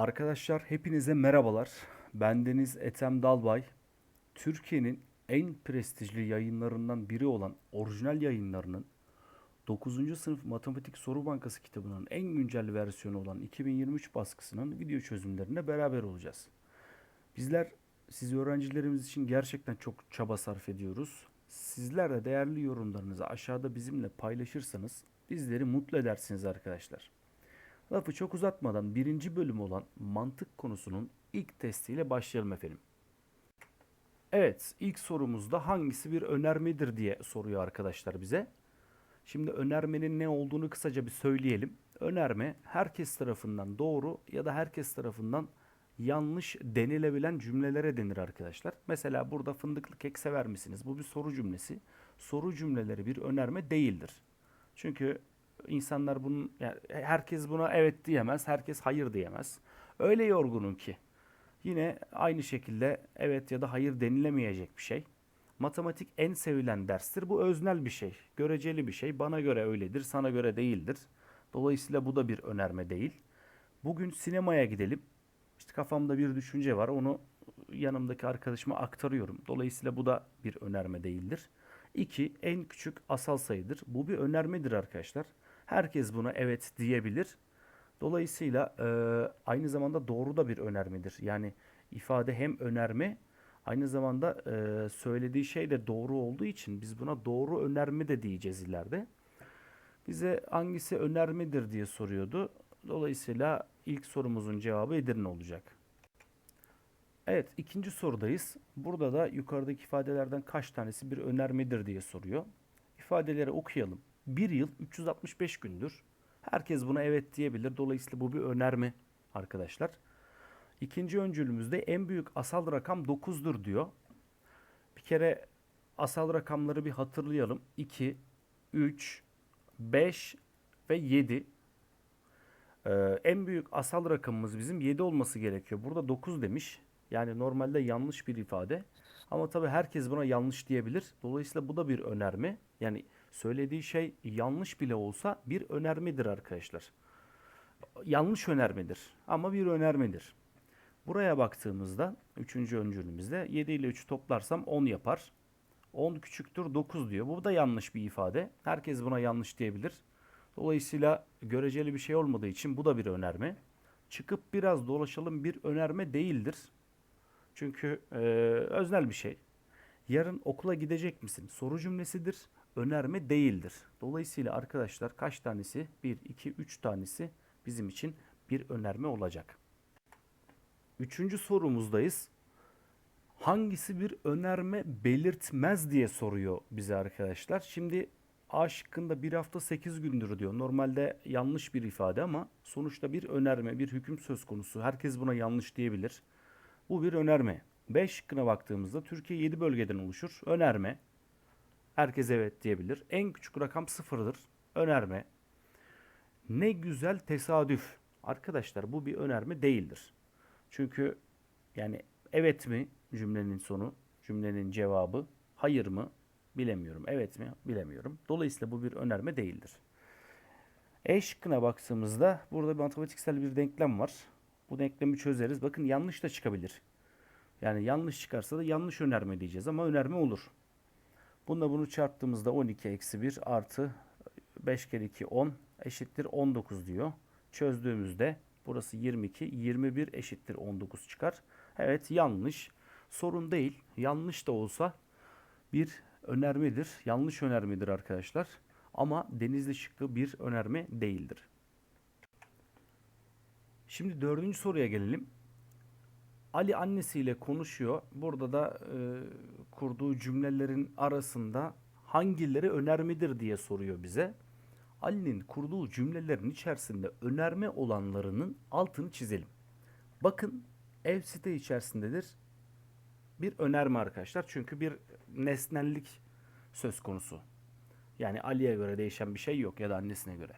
Arkadaşlar hepinize merhabalar. Bendeniz Ethem Dalbay. Türkiye'nin en prestijli yayınlarından biri olan orijinal yayınlarının 9. sınıf matematik soru bankası kitabının en güncel versiyonu olan 2023 baskısının video çözümlerine beraber olacağız. Bizler siz öğrencilerimiz için gerçekten çok çaba sarf ediyoruz. Sizler de değerli yorumlarınızı aşağıda bizimle paylaşırsanız bizleri mutlu edersiniz arkadaşlar. Lafı çok uzatmadan birinci bölüm olan mantık konusunun ilk testiyle başlayalım efendim. Evet, ilk sorumuzda hangisi bir önermedir diye soruyor arkadaşlar bize. Şimdi önermenin ne olduğunu kısaca bir söyleyelim. Önerme herkes tarafından doğru ya da herkes tarafından yanlış denilebilen cümlelere denir arkadaşlar. Mesela burada fındıklı kek sever misiniz? Bu bir soru cümlesi. Soru cümleleri bir önerme değildir. Çünkü insanlar bunun yani herkes buna evet diyemez, herkes hayır diyemez. Öyle yorgunum ki yine aynı şekilde evet ya da hayır denilemeyecek bir şey. Matematik en sevilen derstir. Bu öznel bir şey, göreceli bir şey. Bana göre öyledir, sana göre değildir. Dolayısıyla bu da bir önerme değil. Bugün sinemaya gidelim. İşte kafamda bir düşünce var. Onu yanımdaki arkadaşıma aktarıyorum. Dolayısıyla bu da bir önerme değildir. 2. En küçük asal sayıdır. Bu bir önermedir arkadaşlar. Herkes buna evet diyebilir. Dolayısıyla e, aynı zamanda doğru da bir önermedir. Yani ifade hem önerme aynı zamanda e, söylediği şey de doğru olduğu için biz buna doğru önerme de diyeceğiz ileride. Bize hangisi önermedir diye soruyordu. Dolayısıyla ilk sorumuzun cevabı Edirne olacak. Evet ikinci sorudayız. Burada da yukarıdaki ifadelerden kaç tanesi bir önermedir diye soruyor. İfadeleri okuyalım. Bir yıl 365 gündür. Herkes buna evet diyebilir. Dolayısıyla bu bir önerme arkadaşlar. İkinci öncülümüzde en büyük asal rakam 9'dur diyor. Bir kere asal rakamları bir hatırlayalım. 2, 3, 5 ve 7. Ee, en büyük asal rakamımız bizim 7 olması gerekiyor. Burada 9 demiş. Yani normalde yanlış bir ifade. Ama tabii herkes buna yanlış diyebilir. Dolayısıyla bu da bir önerme. Yani söylediği şey yanlış bile olsa bir önermedir arkadaşlar. Yanlış önermedir ama bir önermedir. Buraya baktığımızda 3. öncülümüzde 7 ile 3'ü toplarsam 10 yapar. 10 küçüktür 9 diyor. Bu da yanlış bir ifade. Herkes buna yanlış diyebilir. Dolayısıyla göreceli bir şey olmadığı için bu da bir önerme. Çıkıp biraz dolaşalım bir önerme değildir. Çünkü e, öznel bir şey. Yarın okula gidecek misin? Soru cümlesidir. Önerme değildir. Dolayısıyla arkadaşlar kaç tanesi? 1, 2, 3 tanesi bizim için bir önerme olacak. Üçüncü sorumuzdayız. Hangisi bir önerme belirtmez diye soruyor bize arkadaşlar. Şimdi A şıkkında bir hafta 8 gündür diyor. Normalde yanlış bir ifade ama sonuçta bir önerme, bir hüküm söz konusu. Herkes buna yanlış diyebilir. Bu bir önerme. B şıkkına baktığımızda Türkiye 7 bölgeden oluşur. Önerme. Herkes evet diyebilir. En küçük rakam sıfırdır. Önerme. Ne güzel tesadüf. Arkadaşlar bu bir önerme değildir. Çünkü yani evet mi cümlenin sonu, cümlenin cevabı, hayır mı bilemiyorum, evet mi bilemiyorum. Dolayısıyla bu bir önerme değildir. E şıkkına baktığımızda burada bir matematiksel bir denklem var. Bu denklemi çözeriz. Bakın yanlış da çıkabilir. Yani yanlış çıkarsa da yanlış önerme diyeceğiz ama önerme olur. Bununla bunu çarptığımızda 12 eksi 1 artı 5 kere 2 10 eşittir 19 diyor. Çözdüğümüzde burası 22 21 eşittir 19 çıkar. Evet yanlış. Sorun değil. Yanlış da olsa bir önermedir. Yanlış önermedir arkadaşlar. Ama denizli şıkkı bir önerme değildir. Şimdi dördüncü soruya gelelim. Ali annesiyle konuşuyor. Burada da e, kurduğu cümlelerin arasında hangileri önermedir diye soruyor bize. Ali'nin kurduğu cümlelerin içerisinde önerme olanlarının altını çizelim. Bakın ev site içerisindedir. Bir önerme arkadaşlar. Çünkü bir nesnellik söz konusu. Yani Ali'ye göre değişen bir şey yok ya da annesine göre.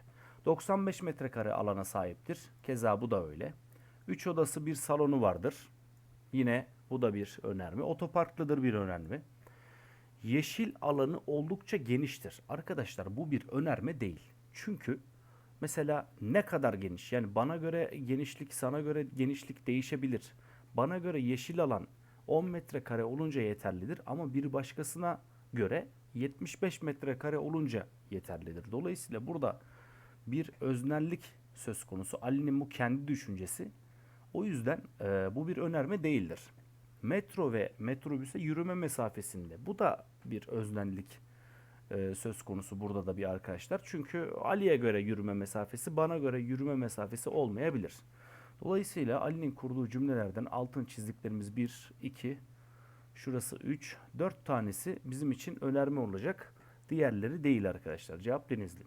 95 metrekare alana sahiptir. Keza bu da öyle. 3 odası bir salonu vardır. Yine bu da bir önerme. Otoparklıdır bir önerme. Yeşil alanı oldukça geniştir. Arkadaşlar bu bir önerme değil. Çünkü Mesela ne kadar geniş? Yani bana göre genişlik, sana göre genişlik değişebilir. Bana göre yeşil alan 10 metrekare olunca yeterlidir ama bir başkasına göre 75 metrekare olunca yeterlidir. Dolayısıyla burada bir öznellik söz konusu. Ali'nin bu kendi düşüncesi. O yüzden e, bu bir önerme değildir. Metro ve metrobüse yürüme mesafesinde. Bu da bir öznellik e, söz konusu burada da bir arkadaşlar. Çünkü Ali'ye göre yürüme mesafesi bana göre yürüme mesafesi olmayabilir. Dolayısıyla Ali'nin kurduğu cümlelerden altın çizdiklerimiz 1, 2, şurası 3, 4 tanesi bizim için önerme olacak. Diğerleri değil arkadaşlar. Cevap Denizli.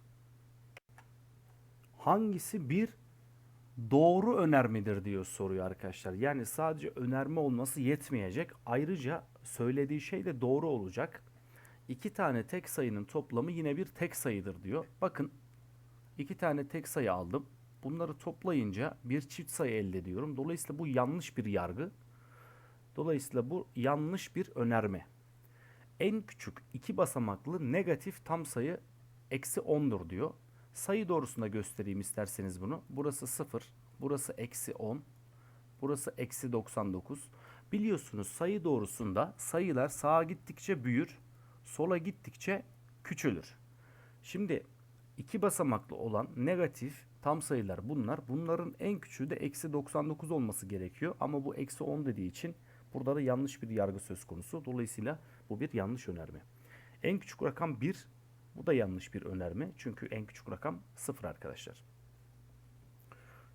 Hangisi bir doğru önermedir diyor soruyor arkadaşlar. Yani sadece önerme olması yetmeyecek. Ayrıca söylediği şey de doğru olacak. İki tane tek sayının toplamı yine bir tek sayıdır diyor. Bakın iki tane tek sayı aldım. Bunları toplayınca bir çift sayı elde ediyorum. Dolayısıyla bu yanlış bir yargı. Dolayısıyla bu yanlış bir önerme. En küçük iki basamaklı negatif tam sayı eksi 10'dur diyor. Sayı doğrusunda göstereyim isterseniz bunu. Burası 0, burası eksi 10, burası eksi 99. Biliyorsunuz sayı doğrusunda sayılar sağa gittikçe büyür, sola gittikçe küçülür. Şimdi iki basamaklı olan negatif tam sayılar bunlar. Bunların en küçüğü de eksi 99 olması gerekiyor. Ama bu eksi 10 dediği için burada da yanlış bir yargı söz konusu. Dolayısıyla bu bir yanlış önerme. En küçük rakam 1. Bu da yanlış bir önerme. Çünkü en küçük rakam 0 arkadaşlar.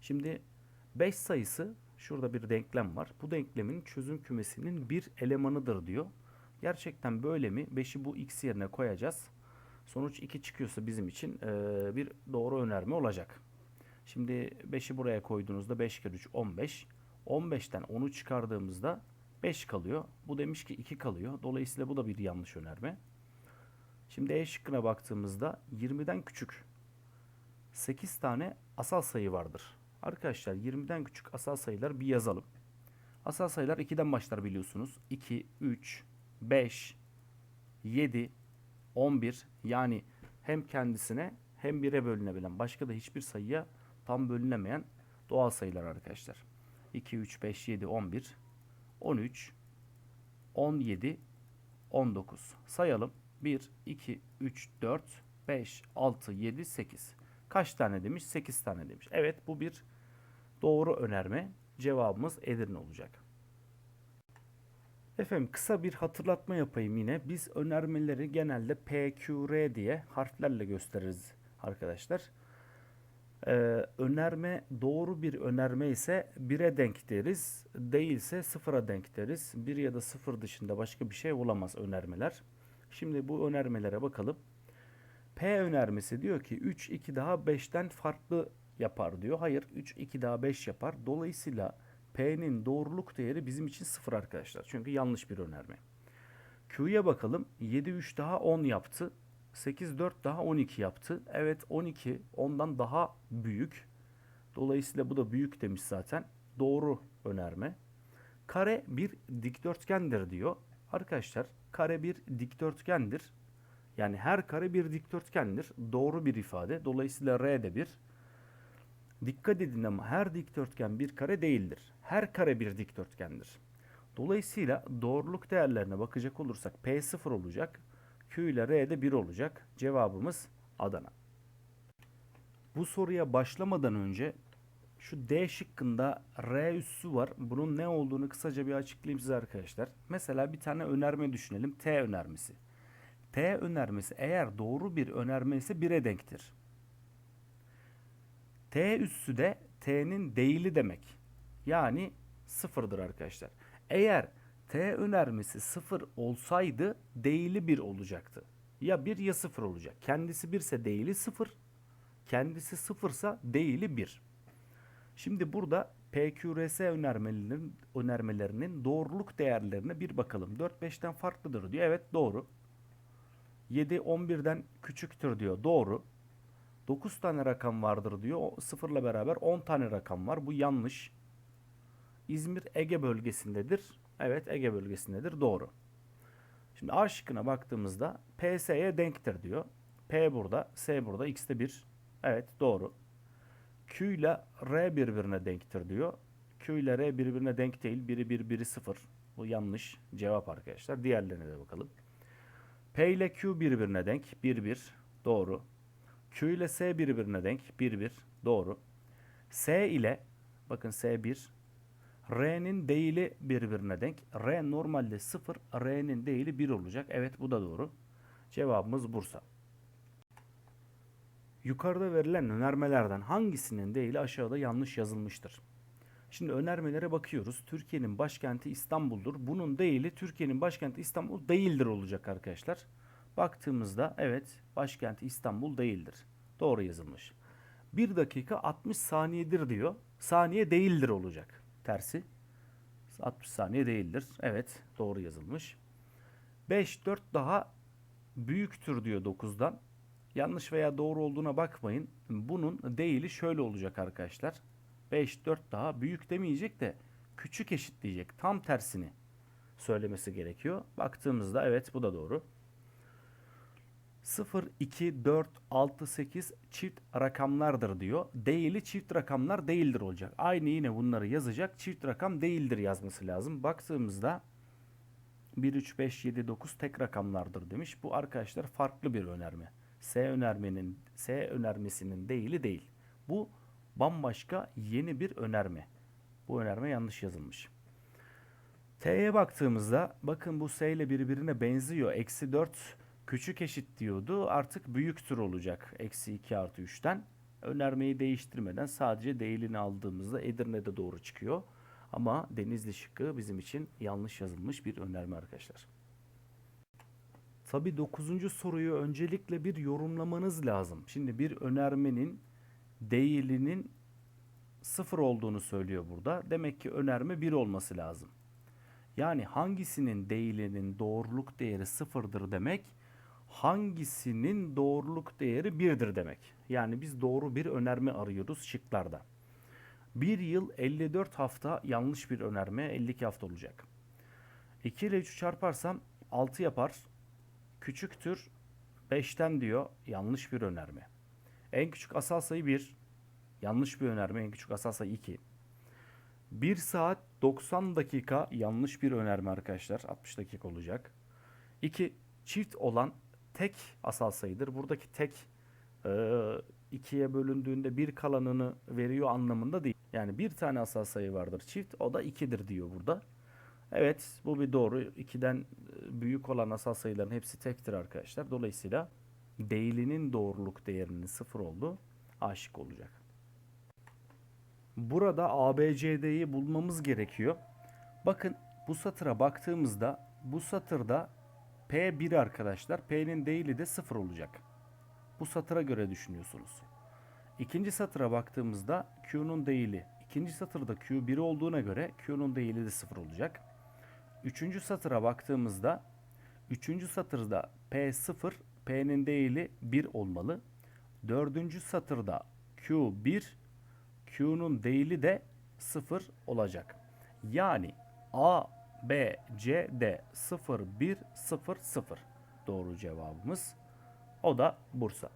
Şimdi 5 sayısı şurada bir denklem var. Bu denklemin çözüm kümesinin bir elemanıdır diyor. Gerçekten böyle mi? 5'i bu x yerine koyacağız. Sonuç 2 çıkıyorsa bizim için bir doğru önerme olacak. Şimdi 5'i buraya koyduğunuzda 5 kere 3 15. 15'ten 10'u çıkardığımızda 5 kalıyor. Bu demiş ki 2 kalıyor. Dolayısıyla bu da bir yanlış önerme. Şimdi E şıkkına baktığımızda 20'den küçük 8 tane asal sayı vardır. Arkadaşlar 20'den küçük asal sayılar bir yazalım. Asal sayılar 2'den başlar biliyorsunuz. 2, 3, 5, 7, 11 yani hem kendisine hem 1'e bölünebilen başka da hiçbir sayıya tam bölünemeyen doğal sayılar arkadaşlar. 2, 3, 5, 7, 11, 13, 17, 19. Sayalım. 1, 2, 3, 4, 5, 6, 7, 8. Kaç tane demiş? 8 tane demiş. Evet bu bir doğru önerme. Cevabımız Edirne olacak. Efendim kısa bir hatırlatma yapayım yine. Biz önermeleri genelde P, Q, R diye harflerle gösteririz arkadaşlar. Ee, önerme doğru bir önerme ise 1'e denk deriz. Değilse 0'a denk deriz. 1 ya da 0 dışında başka bir şey olamaz önermeler. Şimdi bu önermelere bakalım. P önermesi diyor ki 3 2 daha 5'ten farklı yapar diyor. Hayır 3 2 daha 5 yapar. Dolayısıyla P'nin doğruluk değeri bizim için 0 arkadaşlar. Çünkü yanlış bir önerme. Q'ya bakalım. 7 3 daha 10 yaptı. 8 4 daha 12 yaptı. Evet 12 ondan daha büyük. Dolayısıyla bu da büyük demiş zaten. Doğru önerme. Kare bir dikdörtgendir diyor. Arkadaşlar kare bir dikdörtgendir. Yani her kare bir dikdörtgendir. Doğru bir ifade. Dolayısıyla R de bir. Dikkat edin ama her dikdörtgen bir kare değildir. Her kare bir dikdörtgendir. Dolayısıyla doğruluk değerlerine bakacak olursak P 0 olacak. Q ile R de 1 olacak. Cevabımız Adana. Bu soruya başlamadan önce şu D şıkkında R üssü var. Bunun ne olduğunu kısaca bir açıklayayım size arkadaşlar. Mesela bir tane önerme düşünelim. T önermesi. T önermesi eğer doğru bir önerme ise 1'e denktir. T üssü de T'nin değili demek. Yani sıfırdır arkadaşlar. Eğer T önermesi sıfır olsaydı değili 1 olacaktı. Ya 1 ya 0 olacak. Kendisi 1 ise değili 0. Kendisi 0 ise değili 1. Şimdi burada PQRS önermelerinin, önermelerinin doğruluk değerlerine bir bakalım. 4 5'ten farklıdır diyor. Evet doğru. 7 11'den küçüktür diyor. Doğru. 9 tane rakam vardır diyor. O sıfırla beraber 10 tane rakam var. Bu yanlış. İzmir Ege bölgesindedir. Evet Ege bölgesindedir. Doğru. Şimdi A şıkkına baktığımızda PS'ye denktir diyor. P burada, S burada, X de 1. Evet doğru. Q ile R birbirine denktir diyor. Q ile R birbirine denk değil. Biri 1, biri 0. Bu yanlış cevap arkadaşlar. Diğerlerine de bakalım. P ile Q birbirine denk. 1, 1. Doğru. Q ile S birbirine denk. 1, 1. Doğru. S ile bakın S1 R'nin değili birbirine denk. R normalde 0, R'nin değili 1 olacak. Evet bu da doğru. Cevabımız Bursa. Yukarıda verilen önermelerden hangisinin değili aşağıda yanlış yazılmıştır? Şimdi önermelere bakıyoruz. Türkiye'nin başkenti İstanbul'dur. Bunun değili Türkiye'nin başkenti İstanbul değildir olacak arkadaşlar. Baktığımızda evet başkenti İstanbul değildir. Doğru yazılmış. 1 dakika 60 saniyedir diyor. Saniye değildir olacak. Tersi. 60 saniye değildir. Evet doğru yazılmış. 5 4 daha büyüktür diyor 9'dan. Yanlış veya doğru olduğuna bakmayın. Bunun değili şöyle olacak arkadaşlar. 5 4 daha büyük demeyecek de küçük eşitleyecek. Tam tersini söylemesi gerekiyor. Baktığımızda evet bu da doğru. 0, 2, 4, 6, 8 çift rakamlardır diyor. Değili çift rakamlar değildir olacak. Aynı yine bunları yazacak. Çift rakam değildir yazması lazım. Baktığımızda 1, 3, 5, 7, 9 tek rakamlardır demiş. Bu arkadaşlar farklı bir önerme. S önermenin S önermesinin değili değil. Bu bambaşka yeni bir önerme. Bu önerme yanlış yazılmış. T'ye baktığımızda bakın bu S ile birbirine benziyor. Eksi 4 küçük eşit diyordu. Artık büyüktür olacak. Eksi 2 artı 3'ten. Önermeyi değiştirmeden sadece değilini aldığımızda Edirne'de doğru çıkıyor. Ama Denizli şıkkı bizim için yanlış yazılmış bir önerme arkadaşlar. Tabi 9. soruyu öncelikle bir yorumlamanız lazım. Şimdi bir önermenin değilinin sıfır olduğunu söylüyor burada. Demek ki önerme 1 olması lazım. Yani hangisinin değilinin doğruluk değeri sıfırdır demek, hangisinin doğruluk değeri birdir demek. Yani biz doğru bir önerme arıyoruz şıklarda. 1 yıl 54 hafta yanlış bir önerme 52 hafta olacak. 2 ile 3'ü çarparsam 6 yapar. Küçüktür 5'ten diyor yanlış bir önerme. En küçük asal sayı 1. Yanlış bir önerme. En küçük asal sayı 2. 1 saat 90 dakika yanlış bir önerme arkadaşlar. 60 dakika olacak. 2. Çift olan tek asal sayıdır. Buradaki tek e, ikiye bölündüğünde bir kalanını veriyor anlamında değil. Yani bir tane asal sayı vardır çift. O da 2'dir diyor burada. Evet bu bir doğru. 2'den büyük olan asal sayıların hepsi tektir arkadaşlar. Dolayısıyla değilinin doğruluk değerinin sıfır olduğu aşık olacak. Burada ABCD'yi bulmamız gerekiyor. Bakın bu satıra baktığımızda bu satırda P1 arkadaşlar. P'nin değili de 0 olacak. Bu satıra göre düşünüyorsunuz. İkinci satıra baktığımızda Q'nun değili. ikinci satırda Q 1 olduğuna göre Q'nun değili de 0 olacak. Üçüncü satıra baktığımızda üçüncü satırda P 0, P'nin değili 1 olmalı. Dördüncü satırda Q 1, Q'nun değili de 0 olacak. Yani A, B, C, D 0, 1, 0, 0 doğru cevabımız. O da Bursa.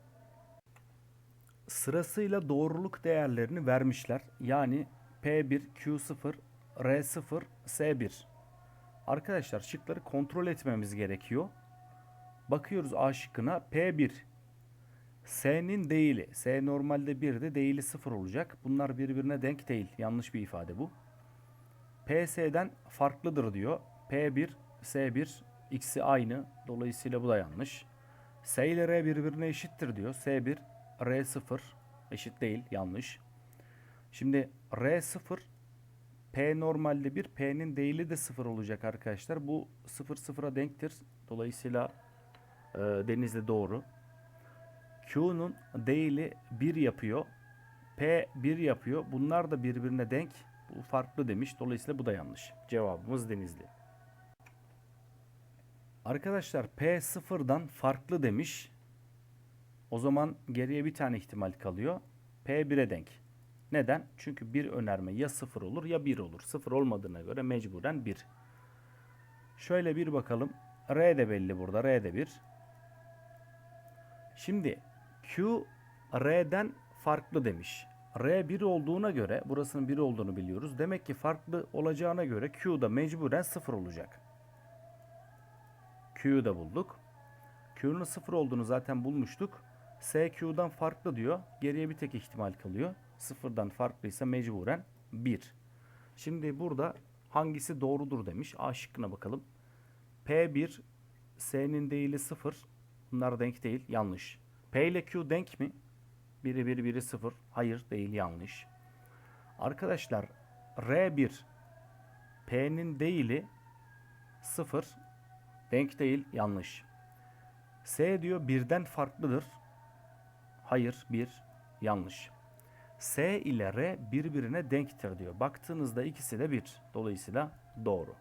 Sırasıyla doğruluk değerlerini vermişler. Yani P1, Q0, R0, S1. Arkadaşlar şıkları kontrol etmemiz gerekiyor. Bakıyoruz A şıkkına P1 S'nin değili. S normalde 1'de değili 0 olacak. Bunlar birbirine denk değil. Yanlış bir ifade bu. PS'den farklıdır diyor. P1, S1 ikisi aynı. Dolayısıyla bu da yanlış. S ile R birbirine eşittir diyor. S1, R0 eşit değil. Yanlış. Şimdi R0 P normalde 1, P'nin değili de 0 olacak arkadaşlar. Bu 0 0'a denktir. Dolayısıyla e, Denizli doğru. Q'nun değili 1 yapıyor. P 1 yapıyor. Bunlar da birbirine denk. Bu farklı demiş. Dolayısıyla bu da yanlış. Cevabımız Denizli. Arkadaşlar P sıfırdan farklı demiş. O zaman geriye bir tane ihtimal kalıyor. P 1'e denk. Neden? Çünkü bir önerme ya 0 olur ya 1 olur. 0 olmadığına göre mecburen 1. Şöyle bir bakalım. R de belli burada. R de 1. Şimdi Q R'den farklı demiş. R 1 olduğuna göre burasının 1 olduğunu biliyoruz. Demek ki farklı olacağına göre Q da mecburen 0 olacak. Q'yu da bulduk. Q'nun 0 olduğunu zaten bulmuştuk. S Q'dan farklı diyor. Geriye bir tek ihtimal kalıyor. Sıfırdan farklıysa mecburen 1. Şimdi burada hangisi doğrudur demiş. A şıkkına bakalım. P1 S'nin değili 0. Bunlar denk değil. Yanlış. P ile Q denk mi? Biri 1 biri 0. Hayır değil yanlış. Arkadaşlar R1 P'nin değili 0. Denk değil yanlış. S diyor birden farklıdır. Hayır bir yanlış. S ile R birbirine denktir diyor. Baktığınızda ikisi de bir. Dolayısıyla doğru.